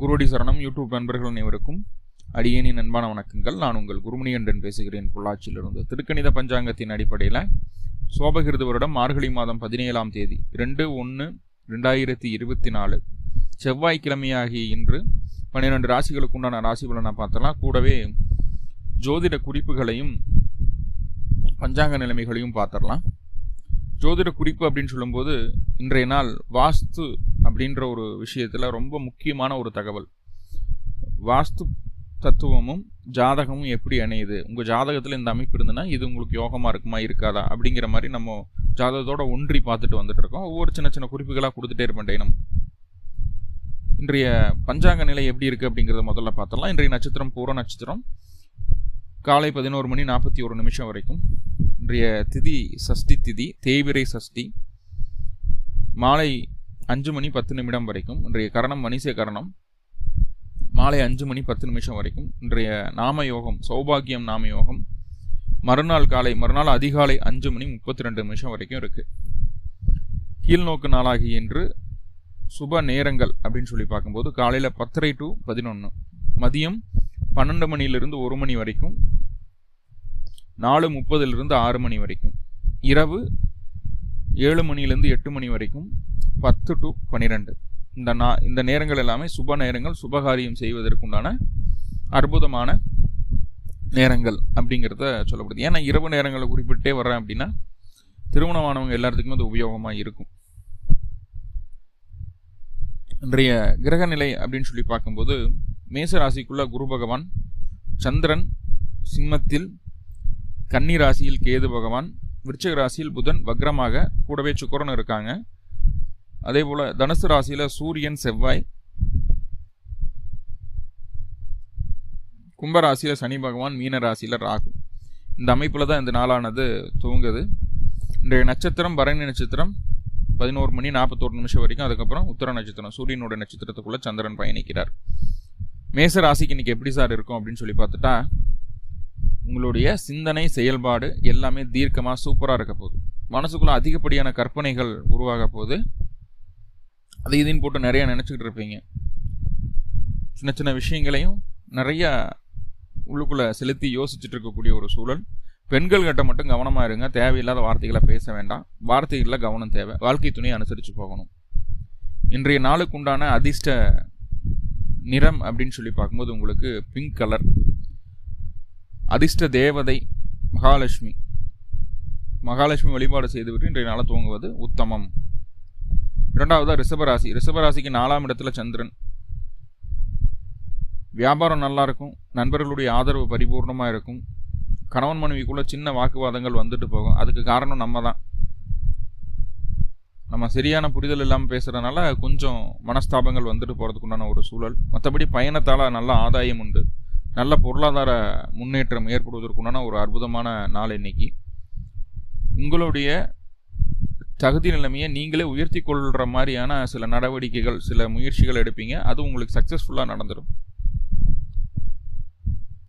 குருடி சரணம். யூடியூப் நண்பர்கள் அனைவருக்கும் அடியேனின் அன்பான வணக்கங்கள். நான் உங்கள் குருமணிகண்டன் பேசுகிறேன். பொள்ளாச்சியிலிருந்து திருக்கணித பஞ்சாங்கத்தின் அடிப்படையில் சோபகிருது வருடம் மார்கழி மாதம் பதினேழாம் தேதி ரெண்டு ஒன்று ரெண்டாயிரத்தி இருபத்தி நாலு. செவ்வாய்க்கிழமையாகிய இன்று பன்னிரெண்டு ராசிகளுக்கு உண்டான ராசி பலனை பார்த்தலாம் கூடவே ஜோதிட குறிப்புகளையும் பஞ்சாங்க நிலைமைகளையும் பார்த்துடலாம். ஜோதிட குறிப்பு அப்படின்னு சொல்லும்போது இன்றைய நாள் வாஸ்து அப்படின்ற ஒரு விஷயத்தில் ரொம்ப முக்கியமான ஒரு தகவல். வாஸ்து தத்துவமும் ஜாதகமும் எப்படி இணையுது உங்கள் ஜாதகத்தில் இந்த அமைப்பு இருந்ததுன்னா இது உங்களுக்கு யோகமாக இருக்குமா இருக்காதா? அப்படிங்கிற மாதிரி நம்ம ஜாதகத்தோட ஒன்றி பார்த்துட்டு வந்துட்டு இருக்கோம். ஒவ்வொரு சின்ன சின்ன குறிப்புகளாக கொடுத்துட்டே இருப்பேன் டெய்னம் இன்றைய பஞ்சாங்க நிலை எப்படி இருக்குது அப்படிங்கிறத முதல்ல பார்த்தலாம் இன்றைய நட்சத்திரம் பூர நட்சத்திரம். காலை பதினோரு மணி நாற்பத்தி ஒரு நிமிஷம் வரைக்கும். இன்றைய திதி சஷ்டி திதி தேய்விரை சஷ்டி. மாலை அஞ்சு மணி பத்து நிமிடம் வரைக்கும் இன்றைய கரணம் மணிசே கரணம். மாலை அஞ்சு மணி பத்து நிமிஷம் வரைக்கும் இன்றைய நாம யோகம் சௌபாகியம் நாம யோகம் மறுநாள் காலை மறுநாள் அதிகாலை அஞ்சு மணி முப்பத்தி ரெண்டு நிமிஷம் வரைக்கும் இருக்குது கீழ்நோக்கு நாளாகி என்று சுப நேரங்கள் அப்படின்னு சொல்லி பார்க்கும்போது காலையில் பத்தரை டு பதினொன்று மதியம் பன்னெண்டு மணியிலிருந்து ஒரு மணி வரைக்கும் நாலு முப்பதுலேருந்து ஆறு மணி வரைக்கும். இரவு ஏழு மணிலேருந்து எட்டு மணி வரைக்கும் பத்து டு பன்னிரெண்டு இந்த நா இந்த நேரங்கள் எல்லாமே சுப நேரங்கள் சுபகாரியம் செய்வதற்குண்டான அற்புதமான நேரங்கள் அப்படிங்கிறத சொல்லப்படுது. ஏன்னா இரவு நேரங்களை குறிப்பிட்டே வர்றேன் அப்படின்னா திருமணமானவங்க எல்லாத்துக்குமே அது உபயோகமாக இருக்கும். இன்றைய கிரகநிலை அப்படின்னு சொல்லி பார்க்கும்போது மேச ராசிக்குள்ள குரு பகவான் சந்திரன் சிம்மத்தில் கன்னி ராசியில் கேது பகவான் விருச்சக ராசியில் புதன் வக்ரமாக கூடவே சுக்கரன் இருக்காங்க. அதே போல் தனுசு ராசியில் சூரியன் செவ்வாய். கும்பராசியில் சனி பகவான் மீன ராசியில் ராகு. இந்த அமைப்பில் தான் இந்த நாளானது துவங்குது. இன்றைய நட்சத்திரம் பரணி நட்சத்திரம் பதினோரு மணி நாற்பத்தோரு நிமிஷம் வரைக்கும் அதுக்கப்புறம் உத்தர நட்சத்திரம் சூரியனோட நட்சத்திரத்துக்குள்ளே சந்திரன் பயணிக்கிறார். மேச ராசிக்கு இன்னைக்கு எப்படி சார் இருக்கும் அப்படின்னு சொல்லி பார்த்துட்டா உங்களுடைய சிந்தனை செயல்பாடு எல்லாமே தீர்க்கமாக சூப்பராக இருக்க போகுது. மனசுக்குள்ளே அதிகப்படியான கற்பனைகள் உருவாக போகுது. அது இதுன்னு போட்டு நிறையா நினச்சிக்கிட்டு இருப்பீங்க. சின்ன சின்ன விஷயங்களையும் நிறையா உள்ளுக்குள்ளே செலுத்தி யோசிச்சுட்டு இருக்கக்கூடிய ஒரு சூழல். பெண்கள் கிட்ட மட்டும் கவனமாக இருங்க. தேவையில்லாத வார்த்தைகளை பேச வேண்டாம். வார்த்தைகளில் கவனம் தேவை. வாழ்க்கை துணையை அனுசரித்து போகணும். இன்றைய நாளுக்கு உண்டான அதிர்ஷ்ட நிறம் அப்படின்னு சொல்லி பார்க்கும்போது உங்களுக்கு பிங்க் கலர் அதிர்ஷ்ட தேவதை மகாலட்சுமி. மகாலட்சுமி வழிபாடு செய்துவிட்டு இன்றைய நாளை துவங்குவது உத்தமம். இரண்டாவதாக ரிஷபராசி. ரிஷபராசிக்கு நாலாம் இடத்துல சந்திரன். வியாபாரம் நல்லா இருக்கும். நண்பர்களுடைய ஆதரவு பரிபூர்ணமாக இருக்கும். கணவன் மனைவிக்குள்ள சின்ன வாக்குவாதங்கள் வந்துட்டு போகும். அதுக்கு காரணம் நம்ம தான் நம்ம சரியான புரிதல் இல்லாமல் பேசுகிறதுனால கொஞ்சம் மனஸ்தாபங்கள் வந்துட்டு போகிறதுக்குண்டான ஒரு சூழல். மற்றபடி பயணத்தால் நல்ல ஆதாயம் உண்டு. நல்ல பொருளாதார முன்னேற்றம் ஏற்படுவதற்குண்டான ஒரு அற்புதமான நாள் இன்னைக்கு. உங்களுடைய தகுதி நிலைமையை நீங்களே உயர்த்தி கொள்கிற மாதிரியான சில நடவடிக்கைகள் சில முயற்சிகள் எடுப்பீங்க. அது உங்களுக்கு சக்ஸஸ்ஃபுல்லாக நடந்துடும்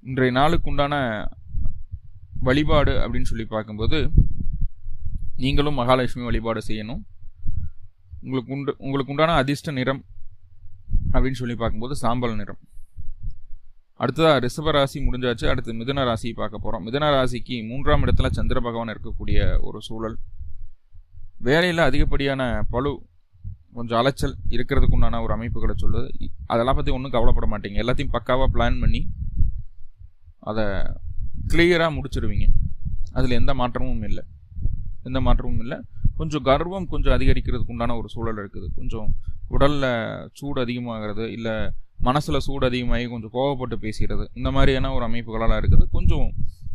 இன்றைய நாளுக்கு உண்டான வழிபாடு அப்படின்னு சொல்லி பார்க்கும்போது நீங்களும் மகாலட்சுமி வழிபாடு செய்யணும். உங்களுக்கு உண்டு உங்களுக்கு உண்டான அதிர்ஷ்ட நிறம் அப்படின்னு சொல்லி பார்க்கும்போது சாம்பல் நிறம். அடுத்ததாக ரிஷப ராசி முடிஞ்சாச்சு. அடுத்து மிதன ராசி பார்க்க போகிறோம் மிதன ராசிக்கு மூன்றாம் இடத்துல சந்திர பகவான் இருக்கக்கூடிய ஒரு சூழல். வேலையில் அதிகப்படியான பழு கொஞ்சம் அலைச்சல் இருக்கிறதுக்கு உண்டான ஒரு அமைப்புகளை சொல்லுது. அதெல்லாம் பற்றி ஒன்றும் கவலைப்பட மாட்டீங்க. எல்லாத்தையும் பக்காவாக பிளான் பண்ணி அதை கிளியராக முடிச்சிடுவீங்க அதில் எந்த மாற்றமும் இல்லை. எந்த மாற்றமும் இல்லை. கொஞ்சம் கர்வம் கொஞ்சம் அதிகரிக்கிறதுக்கு உண்டான ஒரு சூழல் இருக்குது. கொஞ்சம் உடலில் சூடு அதிகமாகிறது இல்லை மனசில் சூடு அதிகமாகி கொஞ்சம் கோவப்பட்டு பேசுகிறது இந்த மாதிரியான ஒரு அமைப்புகளெல்லாம் இருக்குது. கொஞ்சம்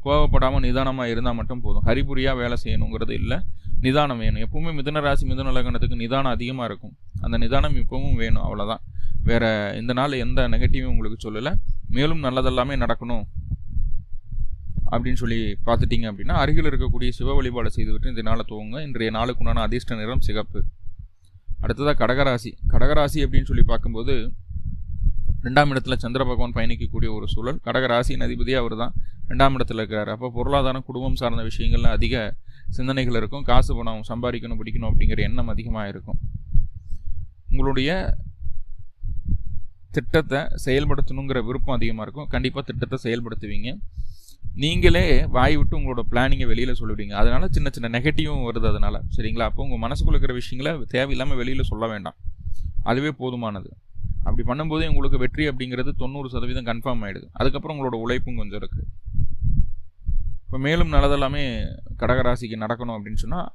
கோவப்படாமல் நிதானமாக இருந்தால் மட்டும் போதும். ஹரிபுரியாக வேலை செய்யணுங்கிறது இல்லை. நிதானம் வேணும். எப்பவுமே மிதன ராசி மிதன லக்னத்துக்கு நிதானம் அதிகமாக இருக்கும். அந்த நிதானம் இப்பவும் வேணும். அவ்வளோதான் வேறு இந்த நாள் எந்த நெகட்டிவும் உங்களுக்கு சொல்லலை. மேலும் நல்லதெல்லாமே நடக்கணும் அப்படின்னு சொல்லி பார்த்துட்டீங்க அப்படின்னா அருகில் இருக்கக்கூடிய சிவ வழிபாடு செய்துவிட்டு இந்த நாளை துவங்க. இன்றைய நாளுக்குண்டான அதிர்ஷ்ட நிறம் சிகப்பு. அடுத்ததாக கடகராசி. கடகராசி அப்படின்னு சொல்லி பார்க்கும்போது ரெண்டாம் இடத்துல சந்திர பகவான் பயணிக்கக்கூடிய ஒரு சூழல். கடகராசியின் அதிபதி அவர் தான் ரெண்டாம் இடத்துல இருக்கார் அப்போ பொருளாதாரம் குடும்பம் சார்ந்த விஷயங்கள்ல அதிக சிந்தனைகள் இருக்கும். காசு பணம் சம்பாதிக்கணும் பிடிக்கணும் அப்படிங்கிற எண்ணம் அதிகமாக இருக்கும். உங்களுடைய திட்டத்தை செயல்படுத்தணுங்கிற விருப்பம் அதிகமாக இருக்கும். கண்டிப்பாக திட்டத்தை செயல்படுத்துவீங்க. நீங்களே வாய் விட்டு உங்களோட பிளானிங்கை வெளியில் சொல்லுவீங்க அதனால் சின்ன சின்ன நெகட்டிவும் வருது அதனால். சரிங்களா? அப்போ உங்கள் மனசுக்குள்ள இருக்கிற விஷயங்களை தேவையில்லாமல் வெளியில் சொல்ல வேண்டாம். அதுவே போதுமானது. அப்படி பண்ணும்போது உங்களுக்கு வெற்றி அப்படிங்கிறது தொண்ணூறு சதவீதம் கன்ஃபார்ம் ஆகிடுது அதுக்கப்புறம் உங்களோட உழைப்பும் கொஞ்சம் இருக்குது இப்போ மேலும் நல்லதெல்லாமே கடகராசிக்கு நடக்கணும் அப்படின்னு சொன்னால்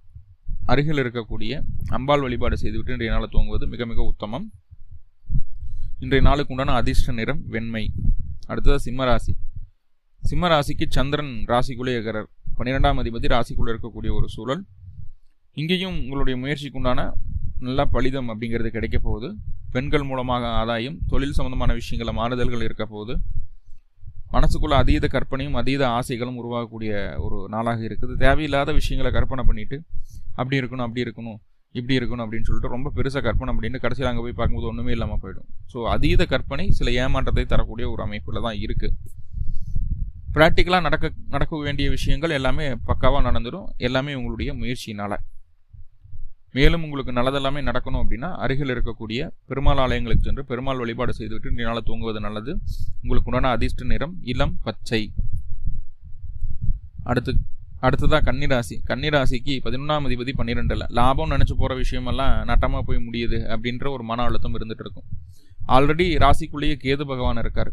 அருகில் இருக்கக்கூடிய அம்பாள் வழிபாடு செய்துவிட்டு இன்றைய நாளை தூங்குவது மிக மிக உத்தமம். இன்றைய நாளுக்கு உண்டான அதிர்ஷ்ட நிறம் வெண்மை. அடுத்தது சிம்மராசி. சிம்மராசிக்கு சந்திரன் ராசிக்குள்ளே இருக்கிறார். பன்னிரெண்டாம் அதிபதி ராசிக்குள்ளே இருக்கக்கூடிய ஒரு சூழல். இங்கேயும் உங்களுடைய முயற்சிக்கு உண்டான நல்லா பலிதம் அப்படிங்கிறது கிடைக்க போகுது. பெண்கள் மூலமாக ஆதாயம் தொழில் சம்பந்தமான விஷயங்களில் மாறுதல்கள் இருக்க போது மனசுக்குள்ள அதீத கற்பனையும் அதீத ஆசைகளும் உருவாகக்கூடிய ஒரு நாளாக இருக்குது. தேவையில்லாத விஷயங்களை கற்பனை பண்ணிட்டு அப்படி இருக்கணும் அப்படி இருக்கணும் இப்படி இருக்கணும் அப்படின்னு சொல்லிட்டு ரொம்ப பெருசாக கற்பனை அப்படின்னு கடைசியில் அங்கே போய் பார்க்கும்போது ஒன்றுமே இல்லாமல் போயிடும். ஸோ அதீத கற்பனை சில ஏமாற்றத்தை தரக்கூடிய ஒரு அமைப்பில் தான் இருக்குது ப்ராக்டிக்கலாக நடக்க நடக்க வேண்டிய விஷயங்கள் எல்லாமே பக்காவாக நடந்துடும் எல்லாமே உங்களுடைய முயற்சியினால். மேலும் உங்களுக்கு நல்லதெல்லாமே நடக்கணும் அப்படின்னா அருகில் இருக்கக்கூடிய பெருமாள் ஆலயங்களுக்கு சென்று பெருமாள் வழிபாடு செய்துவிட்டு இன்றைய நாளை தூங்குவது நல்லது. உங்களுக்கு உண்டான அதிர்ஷ்ட நிறம் இளம் பச்சை. அடுத்து அடுத்ததாக கன்னிராசி. கன்னிராசிக்கு பதினொன்றாம் அதிபதி பன்னிரெண்டில். லாபம் நினச்சி போகிற விஷயமெல்லாம் நட்டமாக போய் முடியுது அப்படின்ற ஒரு மன அழுத்தம் இருந்துகிட்டு இருக்கும். ஆல்ரெடி ராசிக்குள்ளேயே கேது பகவான் இருக்கார்.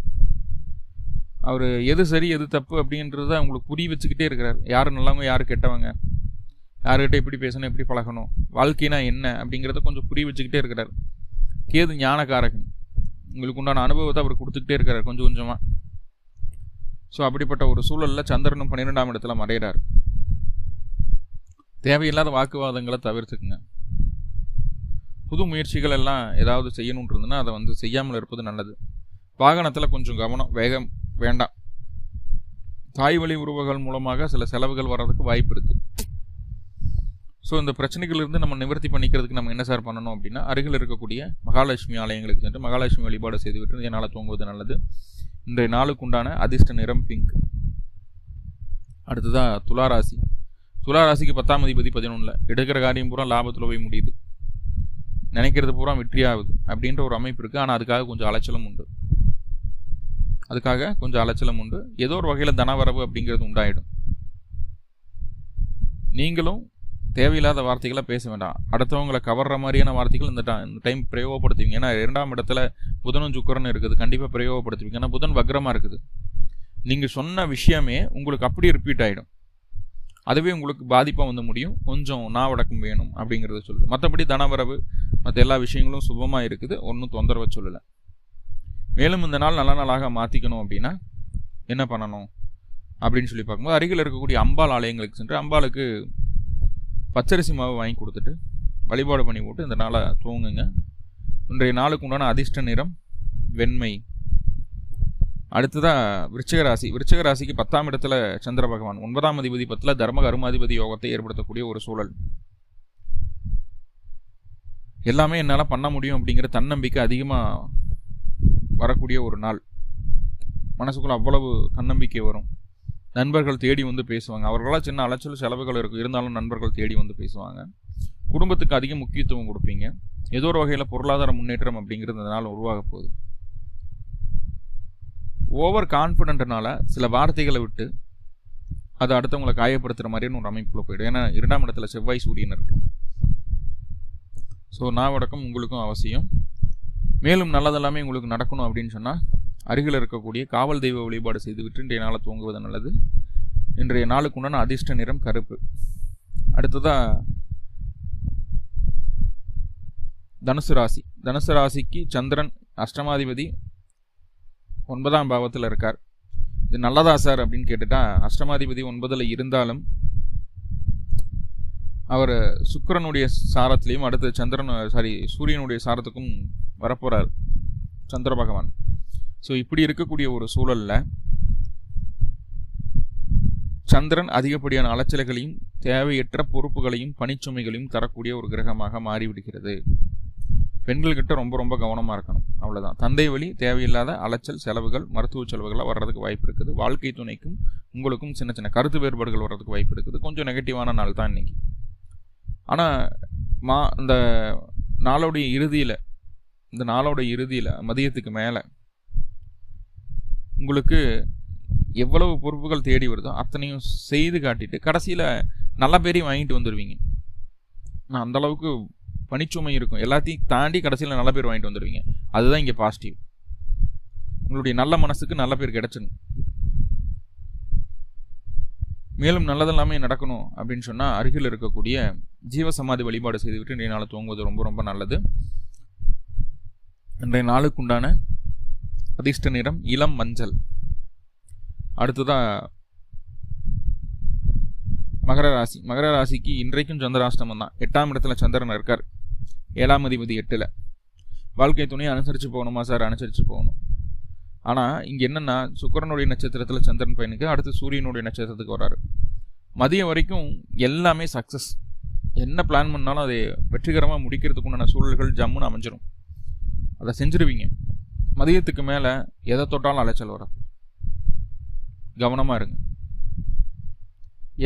அவர் எது சரி எது தப்பு அப்படின்றத அவங்களுக்கு புரிய வச்சுக்கிட்டே இருக்கிறார். யார் நல்லவங்க யார் கெட்டவங்க. யாருக்கிட்ட எப்படி பேசணும் எப்படி பழகணும் வாழ்க்கைனா என்ன அப்படிங்கிறத கொஞ்சம் புரிய வச்சுக்கிட்டே இருக்கிறார். கேது ஞானகாரகன் உங்களுக்கு உண்டான அனுபவத்தை அவர் கொடுத்துக்கிட்டே இருக்கிறார் கொஞ்சம் கொஞ்சமாக ஸோ அப்படிப்பட்ட ஒரு சூழலில் சந்திரனும் பன்னிரெண்டாம் இடத்துல மறைகிறார் தேவையில்லாத வாக்குவாதங்களை தவிர்த்துக்குங்க. புது முயற்சிகள் எல்லாம் ஏதாவது செய்யணுன்ட்டு இருந்ததுன்னா அதை வந்து செய்யாமல் இருப்பது நல்லது. வாகனத்தில் கொஞ்சம் கவனம் வேகம் வேண்டாம். தாய் வழி உறவுகள் மூலமாக சில செலவுகள் வர்றதுக்கு வாய்ப்பு இருக்குது ஸோ இந்த பிரச்சனைகளிலிருந்து நம்ம நிவர்த்தி பண்ணிக்கிறதுக்கு நம்ம என்ன சார் பண்ணணும் அப்படின்னா அருகில் இருக்கக்கூடிய மகாலட்சுமி ஆலயங்களுக்கு சென்று மகாலட்சுமி வழிபாடு செய்துவிட்டு என்னால் தூங்குவது நல்லது. இன்றைய நாளுக்கு உண்டான அதிர்ஷ்ட நிறம் பிங்க் அடுத்ததாக துளாராசி. துளாராசிக்கு பத்தாம் அதிபதி பதினொன்றில் எடுக்கிற காரியம் பூரா லாபத்தில் போய் முடியுது. நினைக்கிறது பூரா வெற்றி ஆகுது அப்படின்ற ஒரு அமைப்பு இருக்குது ஆனால் அதுக்காக கொஞ்சம் அலைச்சலும் உண்டு. அதுக்காக கொஞ்சம் அலைச்சலும் உண்டு. ஏதோ ஒரு வகையில் தனவரவு அப்படிங்கிறது உண்டாயிடும். நீங்களும் தேவையில்லாத வார்த்தைகளை பேச வேண்டாம். அடுத்தவங்களை கவர்ற மாதிரியான வார்த்தைகள் இந்த டைம் பிரயோகப்படுத்துவீங்க. ஏன்னா இரண்டாம் இடத்துல புதனும் சுக்கரனும் இருக்குது. கண்டிப்பாக பிரயோகப்படுத்துவீங்க. ஏன்னா புதன் வக்ரமாக இருக்குது. நீங்கள் சொன்ன விஷயமே உங்களுக்கு அப்படி ரிப்பீட் ஆகிடும் அதுவே உங்களுக்கு பாதிப்பாக வந்து முடியும். கொஞ்சம் நாவடக்கம் வேணும் அப்படிங்கிறத சொல்லுது. மற்றபடி தனவரவு மற்ற எல்லா விஷயங்களும் சுபமாக இருக்குது. ஒன்றும் தொந்தரவை சொல்லலை. மேலும் இந்த நாள் நல்ல நாளாக மாற்றிக்கணும் அப்படின்னா என்ன பண்ணணும்? அப்படின்னு சொல்லி பார்க்கும்போது அருகில் இருக்கக்கூடிய அம்பாள் ஆலயங்களுக்கு சென்று அம்பாளுக்கு பச்சரிசி மாவு வாங்கி கொடுத்துட்டு வழிபாடு பண்ணி போட்டு இந்த நாளை தூங்குங்க இன்றைய நாளுக்கு உண்டான அதிர்ஷ்ட நிறம் வெண்மை. அடுத்ததாக விருச்சிக ராசி. விருச்சிக ராசிக்கு பத்தாம் இடத்துல சந்திர பகவான். ஒன்பதாம் அதிபதி பத்தில் தர்ம கருமாதிபதி யோகத்தை ஏற்படுத்தக்கூடிய ஒரு சூழல். எல்லாமே என்னால் பண்ண முடியும் அப்படிங்கிற தன்னம்பிக்கை அதிகமாக வரக்கூடிய ஒரு நாள். மனசுக்குள்ள அவ்வளவு தன்னம்பிக்கை வரும். நண்பர்கள் தேடி வந்து பேசுவாங்க. அவர்களால் சின்ன அலைச்சல் செலவுகள் இருக்கும் இருந்தாலும் நண்பர்கள் தேடி வந்து பேசுவாங்க. குடும்பத்துக்கு அதிக முக்கியத்துவம் கொடுப்பீங்க. ஏதோ ஒரு வகையில் பொருளாதார முன்னேற்றம் அப்படிங்கிறது அதனால் உருவாக போகுது ஓவர் கான்ஃபிடென்ட்னால சில வார்த்தைகளை விட்டு அது அடுத்தவங்களை காயப்படுத்துகிற மாதிரியான ஒரு அமைப்பில் போயிடும். ஏன்னா இரண்டாம் இடத்துல செவ்வாய் சூரியன் இருக்குது ஸோ நான் வடக்கம் உங்களுக்கும் அவசியம். மேலும் நல்லதெல்லாமே உங்களுக்கு நடக்கணும் அப்படின்னு சொன்னால் அருகில் இருக்கக்கூடிய காவல் தெய்வ வழிபாடு செய்துவிட்டு இன்றைய நாளை தூங்குவது நல்லது. இன்றைய நாளுக்கு உண்டான அதிர்ஷ்ட நிறம் கருப்பு. அடுத்ததாக தனுசு ராசி. தனுசு ராசிக்கு சந்திரன் அஷ்டமாதிபதி ஒன்பதாம் பாவத்தில் இருக்கார். இது நல்லதா சார் அப்படின்னு கேட்டுட்டா அஷ்டமாதிபதி ஒன்பதில் இருந்தாலும் அவர் சுக்கரனுடைய சாரத்திலையும் அடுத்து சந்திரன் சாரி சூரியனுடைய சாரத்துக்கும் வரப்போகிறார் சந்திர பகவான். ஸோ இப்படி இருக்கக்கூடிய ஒரு சூழலில் சந்திரன் அதிகப்படியான அலைச்சல்களையும் தேவையற்ற பொறுப்புகளையும் பணிச்சுமைகளையும் தரக்கூடிய ஒரு கிரகமாக மாறிவிடுகிறது. பெண்கள்கிட்ட ரொம்ப ரொம்ப கவனமாக இருக்கணும். அவ்வளோதான் தந்தை வழி தேவையில்லாத அலைச்சல் செலவுகள் மருத்துவ செலவுகளாக வர்றதுக்கு வாய்ப்பு இருக்குது. வாழ்க்கை துணைக்கும் உங்களுக்கும் சின்ன சின்ன கருத்து வேறுபாடுகள் வர்றதுக்கு வாய்ப்பு இருக்குது. கொஞ்சம் நெகட்டிவான நாள் தான் இன்றைக்கி ஆனால் மா இந்த நாளோடைய இறுதியில் இந்த நாளோட இறுதியில் மதியத்துக்கு மேலே உங்களுக்கு எவ்வளவு பொறுப்புகள் தேடி வருதோ அத்தனையும் செய்து காட்டிட்டு கடைசியில் நல்ல பேரையும் வாங்கிட்டு வந்துடுவீங்க நான் அந்தளவுக்கு பனிச்சுமை பணிச்சுமை இருக்கும். எல்லாத்தையும் தாண்டி கடைசியில் நல்ல பேர் வாங்கிட்டு வந்துடுவீங்க அதுதான் இங்கே பாசிட்டிவ் உங்களுடைய நல்ல மனசுக்கு நல்ல பேர் கிடச்சிடும் மேலும் நல்லதெல்லாமே நடக்கணும் அப்படின்னு சொன்னால் அருகில் இருக்கக்கூடிய ஜீவசமாதி வழிபாடு செய்துவிட்டு இன்றைய நாளை தூங்குவது ரொம்ப ரொம்ப நல்லது. இன்றைய நாளுக்குண்டான அதிர்ஷ்ட நிறம் இளம் மஞ்சள். அடுத்ததாக மகர ராசி. மகர ராசிக்கு இன்றைக்கும் சந்திராஷ்டமம் தான். எட்டாம் இடத்துல சந்திரன் இருக்கார். ஏழாம் அதிபதி எட்டில். வாழ்க்கை துணையை அனுசரித்து போகணுமா சார்? அனுசரித்து போகணும். ஆனால் இங்கே என்னென்னா சுக்கரனுடைய நட்சத்திரத்தில் சந்திரன் பையனுக்கு அடுத்து சூரியனுடைய நட்சத்திரத்துக்கு வராரு மதியம் வரைக்கும் எல்லாமே சக்ஸஸ் என்ன பிளான் பண்ணாலும் அதை வெற்றிகரமாக முடிக்கிறதுக்கு உண்டான சூழல்கள் ஜம்முன்னு அமைஞ்சிடும் அதை செஞ்சுருவீங்க. மதியத்துக்கு மேலே எதை தொட்டாலும் அலைச்சல் வரும் கவனமாக இருங்க.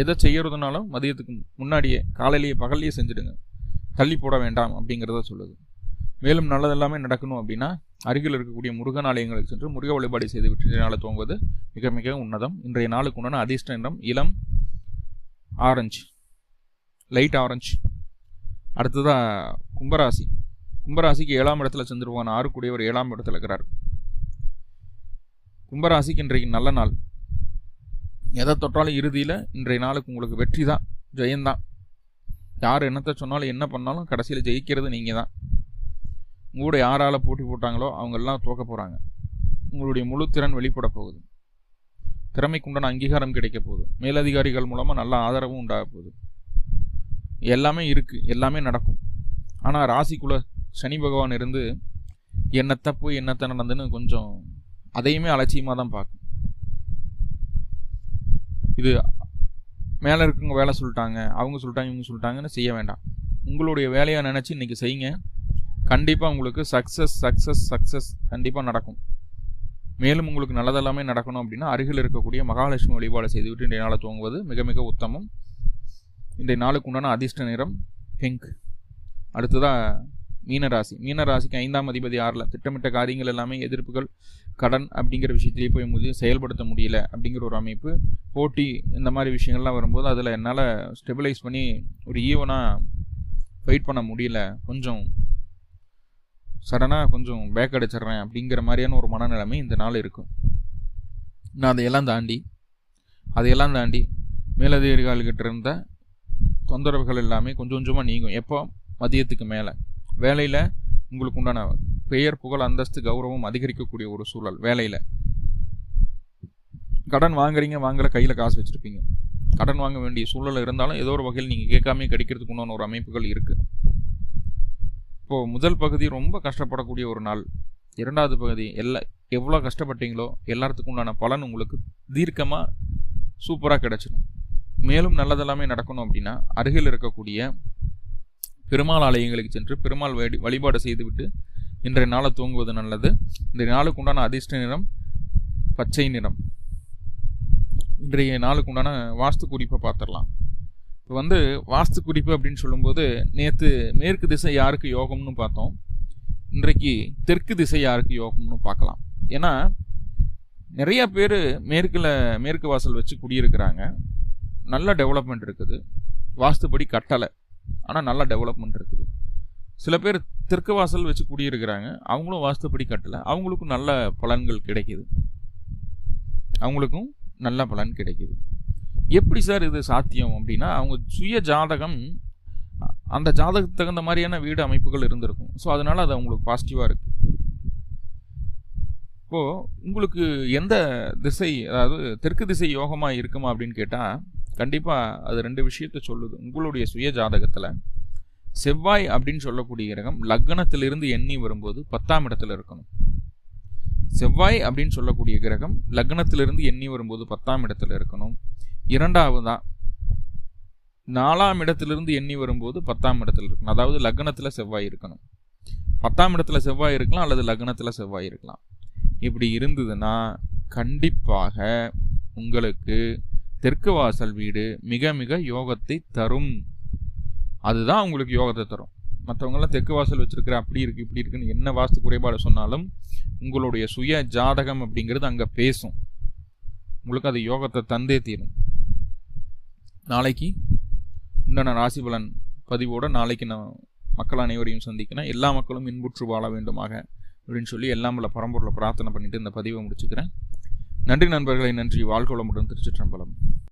எதை செய்யறதுனாலும் மதியத்துக்கு முன்னாடியே காலையிலேயே பகல்லையே செஞ்சுடுங்க. தள்ளி போட வேண்டாம் அப்படிங்கிறத சொல்லுது. மேலும் நல்லதெல்லாமே நடக்கணும் அப்படின்னா அருகில் இருக்கக்கூடிய முருகன் ஆலயங்களுக்கு சென்று முருக வழிபாடு செய்து விட்டு நாளை தூங்குவது மிக மிக உன்னதம். இன்றைய நாளுக்கு உண்டான அதிர்ஷ்ட நிறம் இளம் ஆரஞ்சு லைட் ஆரஞ்சு அடுத்ததாக கும்பராசி. கும்பராசிக்கு ஏழாம் இடத்துல சந்திரபகவான் ஆறு கூடியவர் ஏழாம் இடத்துல இருக்கிறார். கும்பராசிக்கு இன்றைக்கு நல்ல நாள். எதை தொட்டாலும் இறுதியில் இன்றைய நாளுக்கு உங்களுக்கு வெற்றி தான் ஜெயந்தான் யார் என்னத்தை சொன்னாலும் என்ன பண்ணாலும் கடைசியில் ஜெயிக்கிறது நீங்கள் தான். உங்களோட யாரால் போட்டி போட்டாங்களோ அவங்கெல்லாம் தோக்க போகிறாங்க உங்களுடைய முழு திறன் வெளிப்பட போகுது. திறமைக்குண்டான அங்கீகாரம் கிடைக்க போகுது. மேலதிகாரிகள் மூலமாக நல்ல ஆதரவும் உண்டாக போகுது. எல்லாமே இருக்குது எல்லாமே நடக்கும். ஆனால் ராசிக்குள்ளே சனி பகவான் இருந்து என்ன தப்பு என்னத்த நடந்துன்னு கொஞ்சம் அதையுமே அலட்சியமாக தான் பார்க்கும். இது மேலே இருக்கவங்க வேலை சொல்லிட்டாங்க அவங்க சொல்லிட்டாங்க இவங்க சொல்லிட்டாங்கன்னு செய்ய வேண்டாம். உங்களுடைய வேலையாக நினச்சி இன்றைக்கி செய்யுங்க. கண்டிப்பாக உங்களுக்கு சக்ஸஸ் சக்ஸஸ் சக்ஸஸ் கண்டிப்பாக நடக்கும். மேலும் உங்களுக்கு நல்லதெல்லாமே நடக்கணும் அப்படின்னா அருகில் இருக்கக்கூடிய மகாலட்சுமி வழிபாடு செய்துவிட்டு இன்றைய நாளை துவங்குவது மிக மிக உத்தமம். இன்றைய நாளுக்கு உண்டான அதிர்ஷ்ட நிறம் பிங்க் அடுத்ததாக மீனராசி. மீனராசிக்கு ஐந்தாம் அதிபதி ஆறில் திட்டமிட்ட காரியங்கள் எல்லாமே எதிர்ப்புகள் கடன் அப்படிங்கிற விஷயத்திலேயே போய் முடியும் செயல்படுத்த முடியல அப்படிங்கிற ஒரு அமைப்பு. போட்டி இந்த மாதிரி விஷயங்கள்லாம் வரும்போது அதில் என்னால் ஸ்டெபிலைஸ் பண்ணி ஒரு e ஈவனாக ஃபைட் பண்ண முடியல. கொஞ்சம் சடனாக கொஞ்சம் பேக் அடிச்சிட்றேன் அப்படிங்கிற மாதிரியான ஒரு மனநிலைமை இந்த நாள் இருக்கும். நான் அதையெல்லாம் தாண்டி அதையெல்லாம் தாண்டி மேலதிகாரிகள்கிட்ட இருந்த தொந்தரவுகள் எல்லாமே கொஞ்சம் கொஞ்சமாக நீங்கும். எப்போ? மதியத்துக்கு மேலே. வேலையில் உங்களுக்கு உண்டான பெயர் புகழ் அந்தஸ்து கௌரவம் அதிகரிக்கக்கூடிய ஒரு சூழல் வேலையில். கடன் வாங்குறீங்க வாங்கல கையில் காசு வச்சுருப்பீங்க. கடன் வாங்க வேண்டிய சூழல் இருந்தாலும் ஏதோ ஒரு வகையில் நீங்கள் கேட்காமே கிடைக்கிறதுக்கு உண்டான ஒரு அமைப்புகள் இருக்குது இப்போது முதல் பகுதி ரொம்ப கஷ்டப்படக்கூடிய ஒரு நாள். இரண்டாவது பகுதி எல்லா எவ்வளோ கஷ்டப்பட்டீங்களோ எல்லாத்துக்கும் உண்டான பலன் உங்களுக்கு தீர்க்கமாக சூப்பராக கிடச்சிடும். மேலும் நல்லதெல்லாமே நடக்கணும் அப்படின்னா அருகில் இருக்கக்கூடிய பெருமாள் ஆலயங்களுக்கு சென்று பெருமாள் வழி வழிபாடு செய்துவிட்டு இன்றைய நாளை தூங்குவது நல்லது. இன்றைய நாளுக்கு உண்டான அதிர்ஷ்ட நிறம் பச்சை நிறம். இன்றைய நாளுக்கு உண்டான வாஸ்து குறிப்பை பார்த்துடலாம். இப்போ வந்து வாஸ்து குறிப்பு அப்படின்னு சொல்லும்போது நேற்று மேற்கு திசை யாருக்கு யோகம்னு பார்த்தோம். இன்றைக்கு தெற்கு திசை யாருக்கு யோகம்னு பார்க்கலாம். ஏன்னா நிறைய பேர் மேற்கில் மேற்கு வாசல் வச்சு குடியிருக்கிறாங்க. நல்ல டெவலப்மெண்ட் இருக்குது. வாஸ்துப்படி கட்டலை. ஆனால் நல்லா டெவலப்மெண்ட் இருக்குது. சில பேர் தெற்கு வாசல் வச்சு குடியிருக்கிறாங்க. அவங்களும் வாஸ்துப்படி கட்டலை. அவங்களுக்கும் நல்ல பலன்கள் கிடைக்கிது. அவங்களுக்கும் நல்ல பலன் கிடைக்கிது. எப்படி சார் இது சாத்தியம் அப்படின்னா அவங்க சுய ஜாதகம் அந்த ஜாதகத்துக்கு தகுந்த மாதிரியான வீடு அமைப்புகள் இருந்திருக்கும். ஸோ அதனால் அது அவங்களுக்கு பாசிட்டிவாக இருக்குது இப்போது உங்களுக்கு எந்த திசை அதாவது தெற்கு திசை யோகமாக இருக்குமா அப்படின்னு கேட்டால் கண்டிப்பாக அது ரெண்டு விஷயத்த சொல்லுது. உங்களுடைய சுய ஜாதகத்தில் செவ்வாய் அப்படின்னு சொல்லக்கூடிய கிரகம் லக்னத்திலிருந்து எண்ணி வரும்போது பத்தாம் இடத்துல இருக்கணும். செவ்வாய் அப்படின்னு சொல்லக்கூடிய கிரகம் லக்னத்திலிருந்து எண்ணி வரும்போது பத்தாம் இடத்துல இருக்கணும். இரண்டாவதா நாலாம் இடத்திலிருந்து எண்ணி வரும்போது பத்தாம் இடத்துல இருக்கணும். அதாவது லக்னத்தில் செவ்வாய் இருக்கணும். பத்தாம் இடத்துல செவ்வாய் இருக்கலாம் அல்லது லக்னத்தில் செவ்வாய் இருக்கலாம். இப்படி இருந்ததுன்னா கண்டிப்பாக உங்களுக்கு தெற்கு வாசல் வீடு மிக மிக யோகத்தை தரும். அதுதான் உங்களுக்கு யோகத்தை தரும். மற்றவங்கெல்லாம் தெற்கு வாசல் வச்சுருக்கிற அப்படி இருக்குது இப்படி இருக்குன்னு என்ன வாஸ்து குறைபாடு சொன்னாலும் உங்களுடைய சுய ஜாதகம் அப்படிங்கிறது அங்கே பேசும். உங்களுக்கு அது யோகத்தை தந்தே தீரும். நாளைக்கு உண்டான ராசி பலன் பதிவோடு நாளைக்கு நான் மக்கள் அனைவரையும் சந்திக்கிறேன். எல்லா மக்களும் இன்புற்று வாழ வேண்டுமாக அப்படின்னு சொல்லி எல்லாம் உள்ள பரம்பொருளை பிரார்த்தனை பண்ணிவிட்டு இந்த பதிவை முடிச்சுக்கிறேன். நன்றி நண்பர்களை நன்றி. வாழ்க்கை வளமுடன் திருச்சிற்றம்பலம்.